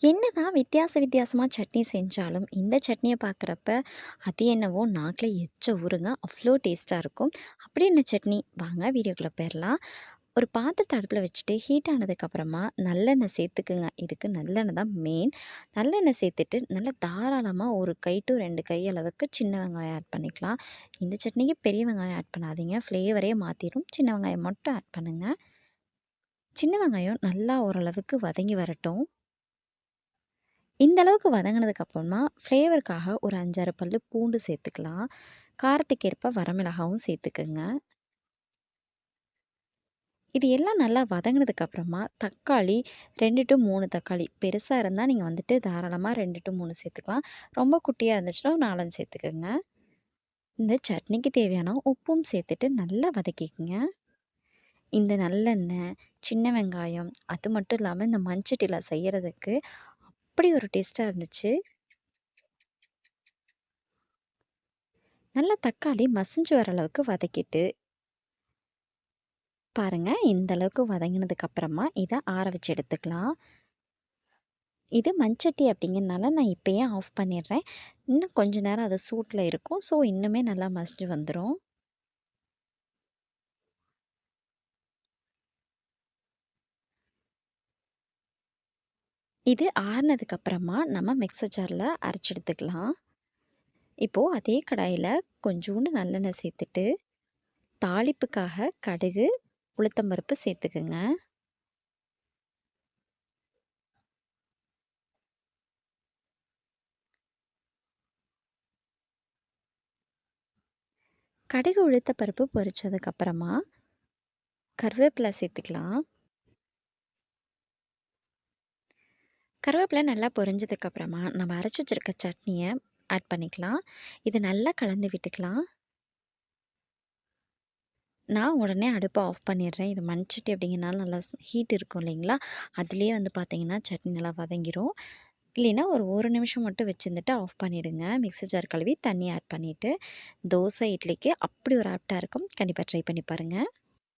என்னதான் வித்தியாச வித்தியாசமாக சட்னி செஞ்சாலும், இந்த சட்னியை பார்க்குறப்ப, அது என்னவோ நாக்கில் எச்ச ஊருங்க அவ்வளோ டேஸ்ட்டாக இருக்கும். அப்படி என்ன சட்னி? வாங்க வீடியோக்குள்ள போயிடலாம் ஒரு பாத்திரத்தை அடுப்பில் வச்சுட்டு ஹீட் ஆனதுக்கப்புறமா நல்லெண்ணெய் சேர்த்துக்குங்க. இதுக்கு நல்லெண்ணெய் தான் மெயின். நல்லெண்ணெய் சேர்த்துட்டு நல்லா தாராளமாக ஒரு கை டூ ரெண்டு கை அளவுக்கு சின்ன வெங்காயம் ஆட் பண்ணிக்கலாம். இந்த சட்னிக்கு பெரிய வெங்காயம் ஆட் பண்ணாதீங்க. ஃப்ளேவரே மாற்றிடும் சின்ன வெங்காயம் மட்டும் ஆட் பண்ணுங்கள் சின்ன வெங்காயம் நல்லா ஓரளவுக்கு வதங்கி வரட்டும். இந்த அளவுக்கு வதங்கினதுக்கு அப்புறமா, ஃப்ளேவருக்காக ஒரு 5, 6 பல்லு பூண்டு சேர்த்துக்கலாம். காரத்துக்கேற்ப வரமிளகாவும் சேர்த்துக்குங்க இது எல்லாம் நல்லா வதங்கினதுக்கு அப்புறமா, தக்காளி ரெண்டு டு மூணு தக்காளி. பெருசாக இருந்தால் நீங்கள் வந்துட்டு தாராளமாக ரெண்டு டு மூணு சேர்த்துக்கலாம். ரொம்ப குட்டியாக இருந்துச்சுன்னா, ஒரு நாலஞ்சு சேர்த்துக்குங்க இந்த சட்னிக்கு தேவையான உப்பும் சேர்த்துட்டு நல்லா வதக்கிக்கோங்க இந்த நல்லெண்ணெய், சின்ன வெங்காயம், அது மட்டும் இல்லாமல் இந்த மண்சட்டியில் செய்கிறதுக்கு அப்படி ஒரு டேஸ்ட்டாக இருந்துச்சு. நல்லா தக்காளி மசிஞ்சு வர அளவுக்கு வதக்கிட்டு பாருங்கள் இந்த அளவுக்கு வதங்கினதுக்கப்புறமா இதை ஆற வச்சு எடுத்துக்கலாம். இது மஞ்சட்டி அப்படிங்கிறனால நான் இப்போயே ஆஃப் பண்ணிடுறேன். இன்னும் கொஞ்ச நேரம் அது சூட்டில் இருக்கும். ஸோ, இன்னுமே நல்லா மசிஞ்சு வந்துடும் இது ஆறுனதுக்கு அப்புறமா நம்ம மிக்சர் ஜாரில் அரைச்சி எடுத்துக்கலாம். இப்போது அதே கடாயில் கொஞ்சோண்டு நல்லெண்ணெய் சேர்த்துட்டு, தாளிப்புக்காக கடுகு, உளுத்தம் பருப்பு கடுகு, உளுத்த பருப்பு கருவேப்பிலை சேர்த்துக்கலாம். கருவேப்பிலை நல்லா பொறிஞ்சதுக்கப்புறமா நம்ம அரைச்சி வச்சிருக்க சட்னியை ஆட் பண்ணிக்கலாம். இது நல்லா கலந்து விட்டுக்கலாம். நான் உடனே அடுப்பை ஆஃப் பண்ணிடுறேன். இது மண்சட்டி அப்படிங்கிறனால நல்லா ஹீட் இருக்கும் இல்லைங்களா? அதிலேயே வந்து பார்த்தீங்கன்னா, சட்னி நல்லா வதங்கிரும். இல்லைன்னா ஒரு ஒரு நிமிஷம் மட்டும் வச்சுருந்துட்டு ஆஃப் பண்ணிவிடுங்க மிக்ஸி ஜார் கழுவி தண்ணி ஆட் பண்ணிவிட்டு தோசை, இட்லிக்கு அப்படி ஒரு ஆப்டாக இருக்கும். கண்டிப்பாக ட்ரை பண்ணி பாருங்கள்